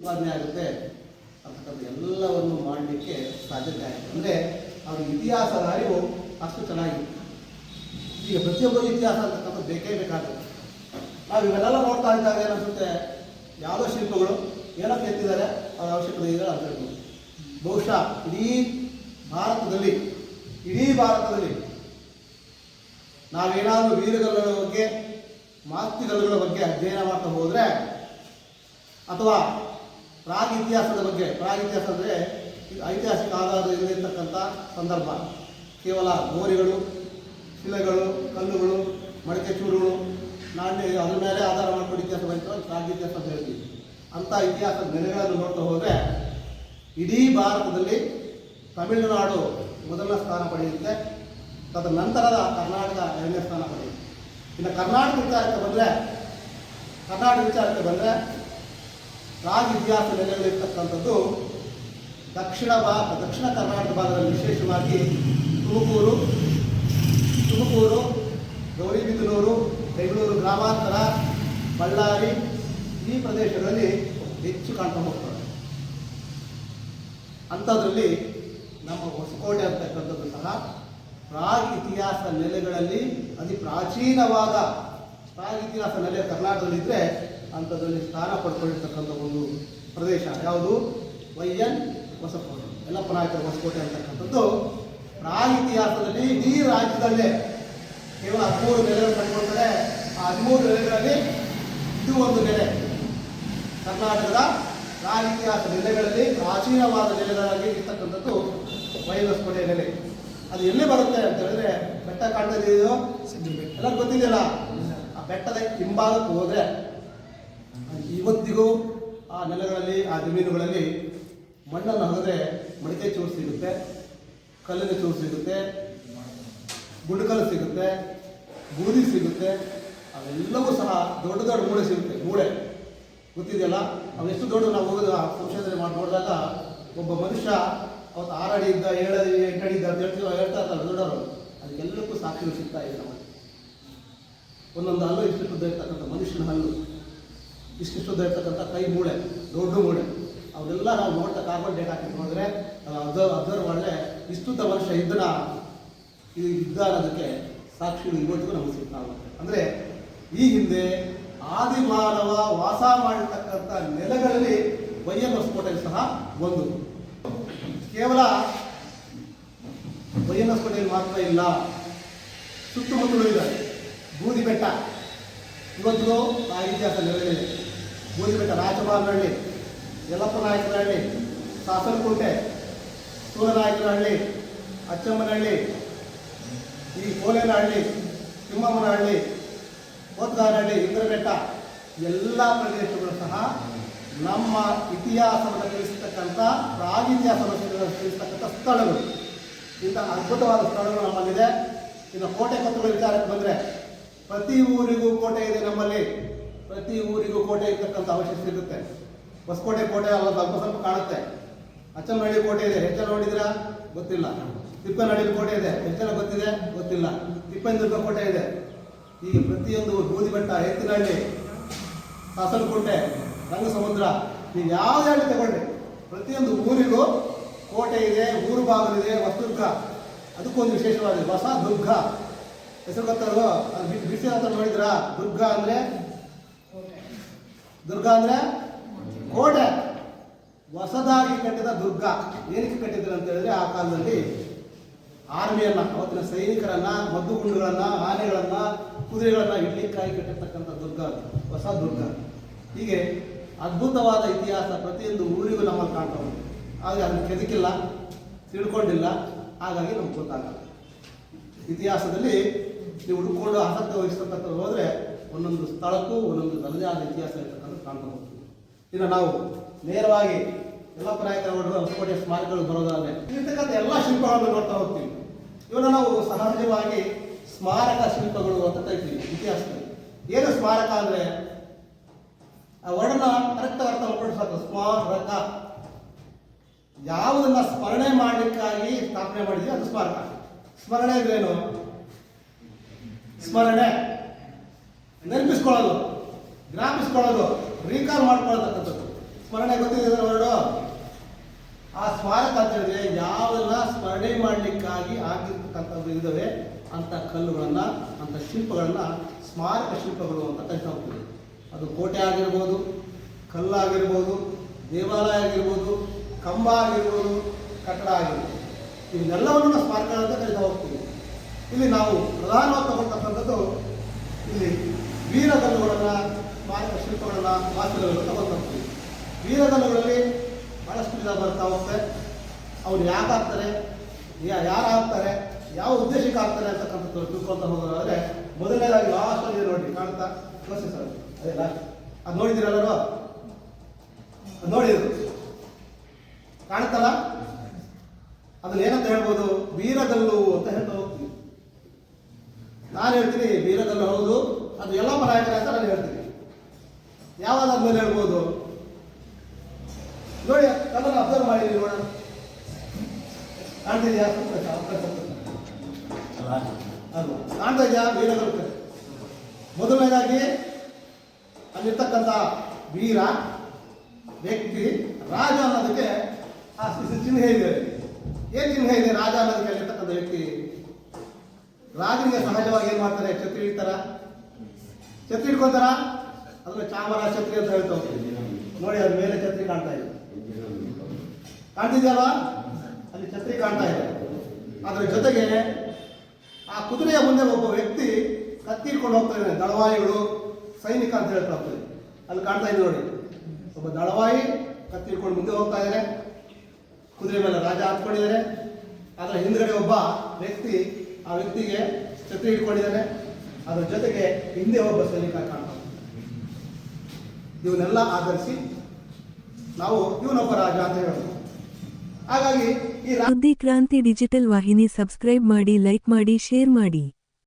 ಉತ್ಪಾದನೆ ಆಗುತ್ತೆ ಅಂತಕ್ಕಂಥ ಎಲ್ಲವನ್ನು ಮಾಡಲಿಕ್ಕೆ ಸಾಧ್ಯತೆ ಆಗುತ್ತೆ. ಅಂದರೆ ಅವ್ರ ಇತಿಹಾಸ ಅರಿವು ಅಷ್ಟು ಚೆನ್ನಾಗಿತ್ತು ಈಗ ಪ್ರತಿಯೊಬ್ಬರು ಇತಿಹಾಸ ಅಂತಕ್ಕಂಥದ್ದು ಬೇಕೇ ಬೇಕಾಗುತ್ತೆ. ನಾವು ಇವೆಲ್ಲ ನೋಡ್ತಾ ಇದ್ದಾಗ ಏನನ್ಸುತ್ತೆ ಯಾವುದೋ ಶಿಲ್ಪಗಳು ಏನಕ್ಕೆ ಎತ್ತಿದ್ದಾರೆ? ಅವ್ರ ಅವಶ್ಯಕತೆ ಇದೆ ಅಂತ ಹೇಳ್ಬೋದು. ಬಹುಶಃ ಇಡೀ ಭಾರತದಲ್ಲಿ ಇಡೀ ಭಾರತದಲ್ಲಿ ನಾವೇನಾದರೂ ವೀರಗಲ್ಲುಗಳ ಬಗ್ಗೆ, ಮಾತಿಗಲ್ಲುಗಳ ಬಗ್ಗೆ ಅಧ್ಯಯನ ಮಾಡ್ತಾ ಹೋದರೆ ಅಥವಾ ಪ್ರಾಗ್ ಇತಿಹಾಸದ ಬಗ್ಗೆ, ಪ್ರಾಗ್ ಇತಿಹಾಸ ಅಂದರೆ ಐತಿಹಾಸಿಕ ಆಧಾರ ಇರತಕ್ಕಂಥ ಸಂದರ್ಭ. ಕೇವಲ ಗೋರಿಗಳು ಶಿಲೆಗಳು, ಕಲ್ಲುಗಳು, ಮಡಕೆ ಚೂರುಗಳು, ನಾಣ್ಯ, ಅದ್ರ ಮೇಲೆ ಆಧಾರ ಮಾಡಿಕೊಂಡು ಇತಿಹಾಸ ಬಂತು ಪ್ರಾಗ್ ಇತಿಹಾಸ ಅಂತ ಹೇಳ್ತೀವಿ. ಅಂಥ ಇತಿಹಾಸದ ನೆಲೆಗಳನ್ನು ನೋಡ್ತಾ ಹೋದರೆ ಇಡೀ ಭಾರತದಲ್ಲಿ ತಮಿಳುನಾಡು ಮೊದಲನೇ ಸ್ಥಾನ ಪಡೆಯುತ್ತೆ ತದ ನಂತರದ ಕರ್ನಾಟಕ ಎರಡನೇ ಸ್ಥಾನ ಪಡೆಯುತ್ತೆ. ಇನ್ನು ಕರ್ನಾಟಕ ವಿಚಾರಕ್ಕೆ ಬಂದರೆ, ಕರ್ನಾಟಕ ವಿಚಾರಕ್ಕೆ ಬಂದರೆ ರಾಜ ಇತಿಹಾಸ ನೆಲೆಗಳಿರ್ತಕ್ಕಂಥದ್ದು ದಕ್ಷಿಣ ಭಾ ದಕ್ಷಿಣ ಕರ್ನಾಟಕ ಭಾಗದಲ್ಲಿ ವಿಶೇಷವಾಗಿ ತುಮಕೂರು ತುಮಕೂರು, ಗೌರಿಬಿದನೂರು, ಬೆಂಗಳೂರು ಗ್ರಾಮಾಂತರ, ಬಳ್ಳಾರಿ ಈ ಪ್ರದೇಶಗಳಲ್ಲಿ ಹೆಚ್ಚು ಕಾಣ್ತಾ ಹೋಗ್ತಾರೆ ಅಂಥದ್ರಲ್ಲಿ ನಮ್ಮ ಹೊಸಕೋಟೆ ಅಂತಕ್ಕಂಥದ್ದು ಸಹ ಪ್ರಾಗ್ ಇತಿಹಾಸ ನೆಲೆಗಳಲ್ಲಿ ಅತಿ ಪ್ರಾಚೀನವಾದ, ಪ್ರಾಗ್ ಇತಿಹಾಸ ನೆಲೆ ಕರ್ನಾಟಕದಲ್ಲಿದ್ದರೆ ಅಂಥದ್ರಲ್ಲಿ ಸ್ಥಾನ ಪಡ್ಕೊಂಡಿರ್ತಕ್ಕಂಥ ಒಂದು ಪ್ರದೇಶ ಯಾವುದು? ವೈ ಎನ್ ಹೊಸಕೋಟೆ ಯಲ್ಲಪ್ಪ ನಾಯಕರ ಹೊಸಕೋಟೆ ಅಂತಕ್ಕಂಥದ್ದು. ಪ್ರಾಗ್ ಇತಿಹಾಸದಲ್ಲಿ ಇಡೀ ರಾಜ್ಯದಲ್ಲೇ ಕೇವಲ ಹದಿಮೂರು ನೆಲೆಗಳು ಕಂಡುಕೊಳ್ತಾರೆ ಆ ಹದಿಮೂರು ನೆಲೆಗಳಲ್ಲಿ ಇದು ಒಂದು ನೆಲೆ. ಕರ್ನಾಟಕದ ಪ್ರಾಗ್ ಇತಿಹಾಸ ನೆಲೆಗಳಲ್ಲಿ ಪ್ರಾಚೀನವಾದ ನೆಲೆಗಳಾಗಿ ಇರ್ತಕ್ಕಂಥದ್ದು ಹೊಸಕೋಟೆ ನೆಲೆ. ಅದು ಎಲ್ಲಿ ಬರುತ್ತೆ ಅಂತ ಹೇಳಿದ್ರೆ ಬೆಟ್ಟ ಕಾಣ್ತಾ ಇದೆಯೋ ಎಲ್ಲರಿಗೂ ಗೊತ್ತಿದೆಯಲ್ಲ? ಆ ಬೆಟ್ಟದ ಹಿಂಭಾಗಕ್ಕೆ ಹೋದ್ರೆ ಇವತ್ತಿಗೂ ಆ ನೆಲಗಳಲ್ಲಿ, ಆ ಜಮೀನುಗಳಲ್ಲಿ ಮಣ್ಣನ್ನು ಹೋದರೆ ಮಡಿಕೆ ಚೂರು ಸಿಗುತ್ತೆ, ಕಲ್ಲಿನ ಚೂರು ಸಿಗುತ್ತೆ ಗುಡ್ಕಲ್ಲು ಸಿಗುತ್ತೆ, ಬೂದಿ ಸಿಗುತ್ತೆ, ಅವೆಲ್ಲವೂ ಸಹ ದೊಡ್ಡ ದೊಡ್ಡ ಮೂಳೆ ಸಿಗುತ್ತೆ, ಮೂಳೆ. ಗೊತ್ತಿದೆಯಲ್ಲ? ಅವೆಷ್ಟು ದೊಡ್ಡ, ನಾವು ಹೋಗೋದು, ಆ ಸಂಶೋಧನೆ ಮಾಡಿ ನೋಡಿದಾಗ ಒಬ್ಬ ಮನುಷ್ಯ ಅವತ್ತು ಆರು ಅಡಿ ಇದ್ದ, ಏಳು ಅಡಿ, ಎಂಟು ಅಡಿ ಇದ್ದ ಅಂತ ಹೇಳ್ತೀವಿ ಹೇಳ್ತಾ ಇರ್ತಾರೆ, ದೊಡ್ಡವರು. ಅದಕ್ಕೆಲ್ಲಕ್ಕೂ ಸಾಕ್ಷಿಗಳು ಸಿಗ್ತಾ ಇದೆ ನಮಗೆ ಒಂದೊಂದು ಹಲ್ಲು ಇಷ್ಟು ಇರ್ತಕ್ಕಂಥ ಮನುಷ್ಯನ ಹಲ್ಲು. ಇಷ್ಟಿಷ್ಟು ಇರ್ತಕ್ಕಂಥ ಕೈ ಮೂಳೆ, ದೊಡ್ಡ ಮೂಳೆ. ಅವನ್ನೆಲ್ಲ ನಾವು ನೋಡ್ತಾ ಕಾರ್ಬನ್ ಡೇಟ್ ಹಾಕಿ ನೋಡಿದ್ರೆ ಅಬ್ಸರ್ವ್ ಅಬ್ಸರ್ವ್ ಮಾಡಿದ್ರೆ ಇಷ್ಟುದ್ದ ವರ್ಷ ಇದು ಇದ್ದ ಅನ್ನೋದಕ್ಕೆ ಸಾಕ್ಷಿ ಇವತ್ತಿಗೂ ನಮಗೆ ಸಿಗ್ತಾ ಹೋಗುತ್ತೆ ಅಂದರೆ ಈ ಹಿಂದೆ ಆದಿಮಾನವ ವಾಸ ಮಾಡಿರ್ತಕ್ಕಂಥ ನೆಲೆಗಳಲ್ಲಿ ವೈಎನ್ ಹೊಸಕೋಟೆ ಸಹ ಒಂದು. ಕೇವಲ ವೈಎನ್ ಹೊಸಕೋಟೆಯಲ್ಲಿ ಮಾತ್ರ ಇಲ್ಲ. ಸುತ್ತಮುತ್ತಲೂ ಇದೆ. ಬೂದಿ ಬೆಟ್ಟ. ಇವತ್ತಿಗೂ ಆ ಇತಿಹಾಸ ನೆಲೆಗಳಿದೆ ಬೂದಿ ಬೆಟ್ಟ ರಾಜಮಾನಹಳ್ಳಿ ಯಲ್ಲಪ್ಪ ನಾಯಕನಹಳ್ಳಿ, ಸಾಸನಕುಂಟೆ ಸೂರನಾಯಕನಹಳ್ಳಿ ಅಚ್ಚಮ್ಮನಹಳ್ಳಿ, ಈ ಕೋಲೇನಹಳ್ಳಿ ತಿಮ್ಮಮ್ಮನಹಳ್ಳಿ ಕೋತಾರಹಳ್ಳಿ ಇಂದ್ರಬೆಟ್ಟ, ಎಲ್ಲ ಪ್ರದೇಶಗಳು ಸಹ ನಮ್ಮ ಇತಿಹಾಸವನ್ನು ತಿಳಿಸ್ತಕ್ಕಂಥ ಪ್ರಾಗಿತಿಹಾಸವನ್ನು ತಿಳಿಸ್ತಕ್ಕಂಥ ಸ್ಥಳಗಳು. ಇಂಥ ಅದ್ಭುತವಾದ ಸ್ಥಳಗಳು ನಮ್ಮಲ್ಲಿದೆ. ಇನ್ನು ಕೋಟೆ ಕತ್ತುಗಳ ವಿಚಾರಕ್ಕೆ ಬಂದರೆ ಪ್ರತಿ ಊರಿಗೂ ಕೋಟೆ ಇದೆ ನಮ್ಮಲ್ಲಿ. ಪ್ರತಿ ಊರಿಗೂ ಕೋಟೆ ಇರ್ತಕ್ಕಂಥ ಅವಶ್ಯಕತೆ ಇರುತ್ತೆ ಹೊಸಕೋಟೆ ಕೋಟೆ ಅಲ್ಲ, ಸ್ವಲ್ಪ ಸ್ವಲ್ಪ ಕಾಣುತ್ತೆ. ಅಚ್ಚನಹಳ್ಳಿ ಕೋಟೆ ಇದೆ. ಹೆಚ್ಚು ನೋಡಿದಿರಾ? ಗೊತ್ತಿಲ್ಲ. ತಿಪ್ಪನಹಳ್ಳಿ ಕೋಟೆ ಇದೆ. ಹೆಚ್ಚೆಲ್ಲ ಗೊತ್ತಿದೆ? ಗೊತ್ತಿಲ್ಲ. ತಿಪ್ಪನದುರ್ಗ ಕೋಟೆ ಇದೆ. ಈ ಪ್ರತಿಯೊಂದು ಬೂದಿ ಬೆಟ್ಟ ಎತ್ತಿನಹಳ್ಳಿ ರಂಗ ರಂಗಸಮುದ್ರ, ನೀವು ಯಾವ್ದು ಹೇಳಿ ತಗೊಳ್ಳಿ. ಪ್ರತಿಯೊಂದು ಊರಿಗೂ ಕೋಟೆ ಇದೆ, ಊರು ಭಾಗದಿದೆ ಹೊಸದುರ್ಗ. ಅದಕ್ಕೊಂದು ವಿಶೇಷವಾದ ಹೊಸ ದುರ್ಗ. ಹೆಸರು ಗೊತ್ತಲ್ವೋ ಅದು ಬಿ- ಬಿಸಿ ಹತ್ರ ನೋಡಿದ್ರಾ? ದುರ್ಗ ಅಂದ್ರೆ ದುರ್ಗ ಅಂದ್ರೆ ಕೋಟೆ ಹೊಸದಾಗಿ ಕಟ್ಟಿದ ದುರ್ಗ. ಏನಕ್ಕೆ ಕಟ್ಟಿದ್ರು ಅಂತ ಹೇಳಿದ್ರೆ ಆ ಕಾಲದಲ್ಲಿ ಆರ್ಮಿಯನ್ನ, ಅವತ್ತಿನ ಸೈನಿಕರನ್ನ ಮದ್ದುಗುಂಡುಗಳನ್ನ ಆನೆಗಳನ್ನ, ಕುದುರೆಗಳನ್ನ ಇಡ್ಲಿಕ್ಕಾಗಿ ಕಟ್ಟಿರ್ತಕ್ಕಂಥ ದುರ್ಗ. ಹೊಸ ದುರ್ಗ. ಹೀಗೆ ಅದ್ಭುತವಾದ ಇತಿಹಾಸ ಪ್ರತಿಯೊಂದು ಊರಿಗೂ ನಮ್ಮಲ್ಲಿ ಕಾಣ್ತಾ ಆದರೆ ಅದನ್ನು ಕೆದಕಿಲ್ಲ, ತಿಳ್ಕೊಂಡಿಲ್ಲ. ಹಾಗಾಗಿ ನಮ್ಗೆ ಗೊತ್ತಾಗಲ್ಲ. ಇತಿಹಾಸದಲ್ಲಿ ನೀವು ಹುಡುಕೊಂಡು ಆಸಕ್ತಿ ವಹಿಸ್ತಕ್ಕಂಥ ಹೋದರೆ ಒಂದೊಂದು ಸ್ಥಳಕ್ಕೂ ಒಂದೊಂದು ತನ್ನದೇ ಆದ ಇತಿಹಾಸ ಇರ್ತಕ್ಕಂಥ ಹೋಗ್ತೀವಿ. ಇನ್ನು ನಾವು ನೇರವಾಗಿ ಎಲ್ಲ ನಾಯಕರ ಹೊಸಕೋಟೆ ಸ್ಮಾರಕಗಳು ಬರೋದಾದ್ರೆ ಇರ್ತಕ್ಕಂಥ ಎಲ್ಲ ಶಿಲ್ಪಗಳನ್ನು ನೋಡ್ತಾ ಹೋಗ್ತೀವಿ. ಇವನ್ನ ನಾವು ಸಹಜವಾಗಿ ಸ್ಮಾರಕ ಶಿಲ್ಪಗಳು ಅಂತ ಕರಿತೀವಿ, ಇತಿಹಾಸದಲ್ಲಿ. ಏನು ಸ್ಮಾರಕ ಅಂದ್ರೆ ಆ ವರ್ಣನ ಕರೆಕ್ಟ್ ಅರ್ಥ ಮಾಡ್ಕೊಂಡು ಸ್ಮಾರಕ. ಯಾವುದನ್ನ ಸ್ಮರಣೆ ಮಾಡಲಿಕ್ಕಾಗಿ ಸ್ಥಾಪನೆ ಮಾಡಿದ್ವಿ, ಅದು ಸ್ಮಾರಕ. ಸ್ಮರಣೆ ಅಂದ್ರೇನು ಸ್ಮರಣೆ. ನೆನಪಿಸ್ಕೊಳ್ಳೋದು ಜ್ಞಾಪಿಸ್ಕೊಳ್ಳೋದು. ರೀಕಾಲ್ ಮಾಡ್ಕೊಳ್ತಕ್ಕಂಥದ್ದು. ಸ್ಮರಣೆ ಗೊತ್ತಿದೆ ಹೊರಡು ಆ ಸ್ಮಾರಕ ಅಂತ ಹೇಳಿದ್ರೆ ಯಾವೆಲ್ಲ ಸ್ಮರಣೆ ಮಾಡಲಿಕ್ಕಾಗಿ ಆಗಿರ್ತಕ್ಕಂಥದ್ದು ಇದ್ದಾವೆ ಅಂತ ಕಲ್ಲುಗಳನ್ನ ಅಂತ ಶಿಲ್ಪಗಳನ್ನ ಸ್ಮಾರಕ ಶಿಲ್ಪಗಳು ಅಂತ ಕರಿತಾ ಅದು ಕೋಟೆ ಆಗಿರ್ಬೋದು ಕಲ್ಲಾಗಿರ್ಬೋದು ದೇವಾಲಯ ಆಗಿರ್ಬೋದು, ಕಂಬ ಆಗಿರ್ಬೋದು, ಕಟ್ಟಡ ಆಗಿರ್ಬೋದು. ಇವನ್ನೆಲ್ಲವನ್ನು ಸ್ಮಾರಕಗಳು ಅಂತ ಹೋಗ್ತೀವಿ ಇಲ್ಲಿ ನಾವು ಪ್ರಧಾನವಾಗಿ ತಗೊಳ್ತಕ್ಕಂಥದ್ದು ಇಲ್ಲಿ ವೀರಗಲ್ಲುಗಳನ್ನ ಸ್ಮಾರಕ ಶಿಲ್ಪಗಳನ್ನ ವಾಸ್ತುಗಳನ್ನು ತಗೊಳ್ತಾ ಹೋಗ್ತೀವಿ ವೀರಗಲ್ಲುಗಳಲ್ಲಿ ಬಹಳಷ್ಟು ವಿಧ ಬರ್ತಾ ಹೋಗುತ್ತೆ ಅವ್ರು ಯಾಕೆ ಯಾ- ಯಾರು ಆಗ್ತಾರೆ? ಯಾವ ಉದ್ದೇಶಕ್ಕೆ ಆಗ್ತಾರೆ ಅಂತಕ್ಕಂಥದ್ದು ತಿಳ್ಕೊಳ್ತಾ ಹೋಗೋದಾದ್ರೆ ಮೊದಲನೇದಾಗಿ ಲಾಸ್ಟ್ ಅಲ್ಲಿ ನೋಡಿ, ಕಾಣ್ತಾ? ತೋರಿಸಿ ಸರ್. ಅದೇ ಲಾಸ್ಟ್ ಅದು ನೋಡಿದಿರಲ್ಲರೂ ಅದು ನೋಡಿ ಕಾಣ್ತಲ್ಲ? ಕಾಣುತ್ತಲ್ಲ ಅದನ್ನ ಏನಂತ ಹೇಳ್ಬೋದು? ವೀರದಲ್ಲು ಅಂತ ಹೇಳ್ತಾ ಹೋಗ್ತೀವಿ. ನಾನು ಹೇಳ್ತೀನಿ ವೀರದಲ್ಲು ಹೌದು. ಅದು ಎಲ್ಲ ನಾಯಕರ ಅಂತ ನಾನು ಹೇಳ್ತೀನಿ. ಯಾವಾಗ ಅದ್ಮೇಲೆ ಹೇಳ್ಬೋದು? ನೋಡಿ, ಅದನ್ನು ಅಬ್ಸರ್ವ್ ಮಾಡಿ ನೀವು ನೋಡೋಣ. ಅದು ಕಾಣ್ತಾ ಇದೆಯಾ ವೀರಗಲ್ಲು ಕಲೆ. ಮೊದಲನೇದಾಗಿ ಅಲ್ಲಿರ್ತಕ್ಕಂಥ ವೀರ, ವ್ಯಕ್ತಿ, ರಾಜ ಅನ್ನೋದಕ್ಕೆ ಆ ಚಿಹ್ನೆ ಇದೆ. ಏನ್ ಚಿಹ್ನೆ ಇದೆ ರಾಜ ಅನ್ನೋದಕ್ಕೆ ಅಲ್ಲಿರ್ತಕ್ಕಂಥ ವ್ಯಕ್ತಿ? ರಾಜನಿಗೆ ಸಹಜವಾಗಿ ಏನ್ ಮಾಡ್ತಾರೆ? ಛತ್ರಿ ಇಡ್ತಾರ? ಛತ್ರಿ ಇಟ್ಕೊಂತಾರ? ಅದನ್ನ ಚಾಮರ ಛತ್ರಿ ಅಂತ ಹೇಳ್ತಾ ನೋಡಿ, ಅದ್ರ ಮೇಲೆ ಛತ್ರಿ ಕಾಣ್ತಾ ಇದೆ. ಕಾಣ್ತಿದ್ಯಲ್ವಾ? ಛತ್ರಿ ಕಾಣ್ತಾ ಇದೆ. ಅದರ ಜೊತೆಗೆ ಆ ಕುದುರೆಯ ಮುಂದೆ ಒಬ್ಬ ವ್ಯಕ್ತಿ ಕತ್ತಿ ಹಿಡ್ಕೊಂಡು ಹೋಗ್ತಾ ಇದ್ದಾನೆ. ದಳವಾಯಿಗಳು, ಸೈನಿಕ ಅಂತ ಹೇಳ್ತಾ ಅಲ್ಲಿ ಕಾಣ್ತಾ ಇದೆ ನೋಡಿ. ಒಬ್ಬ ದಳವಾಯಿ ಕತ್ತಿ ಹಿಡ್ಕೊಂಡು ಮುಂದೆ ಹೋಗ್ತಾ ಇದ್ದಾರೆ ಕುದುರೆ ಮೇಲೆ ರಾಜ ಹತ್ಕೊಂಡಿದ್ದಾರೆ ಅದರ ಹಿಂದ್ಗಡೆ ಒಬ್ಬ ವ್ಯಕ್ತಿ ಆ ವ್ಯಕ್ತಿಗೆ ಛತ್ರಿ ಹಿಡ್ಕೊಂಡಿದ್ದಾನೆ ಅದರ ಜೊತೆಗೆ ಹಿಂದೆ ಒಬ್ಬ ಸೈನಿಕ ಕಾಣ್ತಾ ಇವನ್ನೆಲ್ಲ ಆಧರಿಸಿ ನಾವು ಇವನೊಬ್ಬ ರಾಜ ಅಂತ ಹೇಳ್ಬೋದು ಹಾಗಾಗಿ ಈ ಕ್ರಾಂತಿ ಡಿಜಿಟಲ್ ವಾಹಿನಿ ಸಬ್ಸ್ಕ್ರೈಬ್ ಮಾಡಿ ಲೈಕ್ ಮಾಡಿ ಶೇರ್ ಮಾಡಿ.